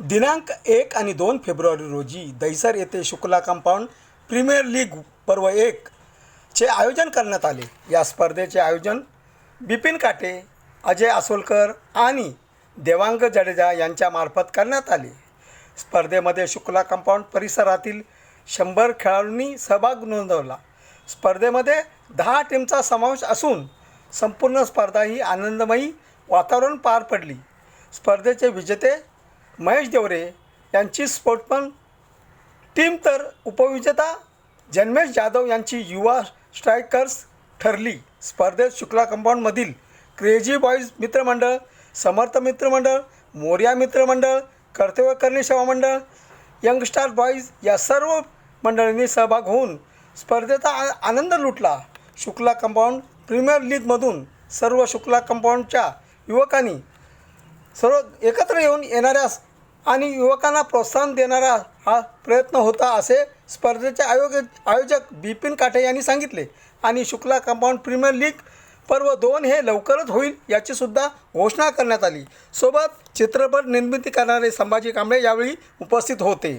दिनांक एक आणि दोन फेब्रुवारी रोजी दहिसर येथे शुक्ला कंपाऊंड प्रीमियर लीग पर्व एक चे आयोजन करण्यात आले. या स्पर्धेचे आयोजन बिपिन काटे अजय आसोलकर आणि देवांग जडेजा यांच्यामार्फत करण्यात आले. स्पर्धेमध्ये शुक्ला कंपाऊंड परिसरातील शंभर खेळाडूंनी सहभाग नोंदवला. स्पर्धेमध्ये दहा टीमचा समावेश असून संपूर्ण स्पर्धा ही आनंदमयी वातावरण पार पडली. स्पर्धेचे विजेते महेश देवरे यांची स्पोर्टमन टीम तर उपविजेता जन्मेश जाधव यांची युवा स्ट्रायकर्स ठरली. स्पर्धेत शुक्ला कंपाऊंडमधील क्रेझी बॉईज मित्रमंडळ समर्थ मित्रमंडळ मोर्या मित्रमंडळ कर्तव्यकर्णी सेवा मंडळ यंगस्टार बॉईज या सर्व मंडळींनी सहभाग होऊन स्पर्धेचा आ आनंद लुटला. शुक्ला कंपाऊंड प्रीमियर लीगमधून सर्व शुक्ला कंपाऊंडच्या युवकांनी सर्व एकत्र येऊन येणाऱ्या आणि युवकांना प्रोत्साहन देणारा हा प्रयत्न होता असे स्पर्धेचे आयोग आयोजक बिपिन काठे यांनी सांगितले. आणि शुक्ला कंपाऊंड प्रीमियर लीग पर्व दोन हे लवकरच होईल याची सुद्धा घोषणा करण्यात आली. सोबत चित्रपट निर्मिती करणारे संभाजी कांबळे यावेळी उपस्थित होते.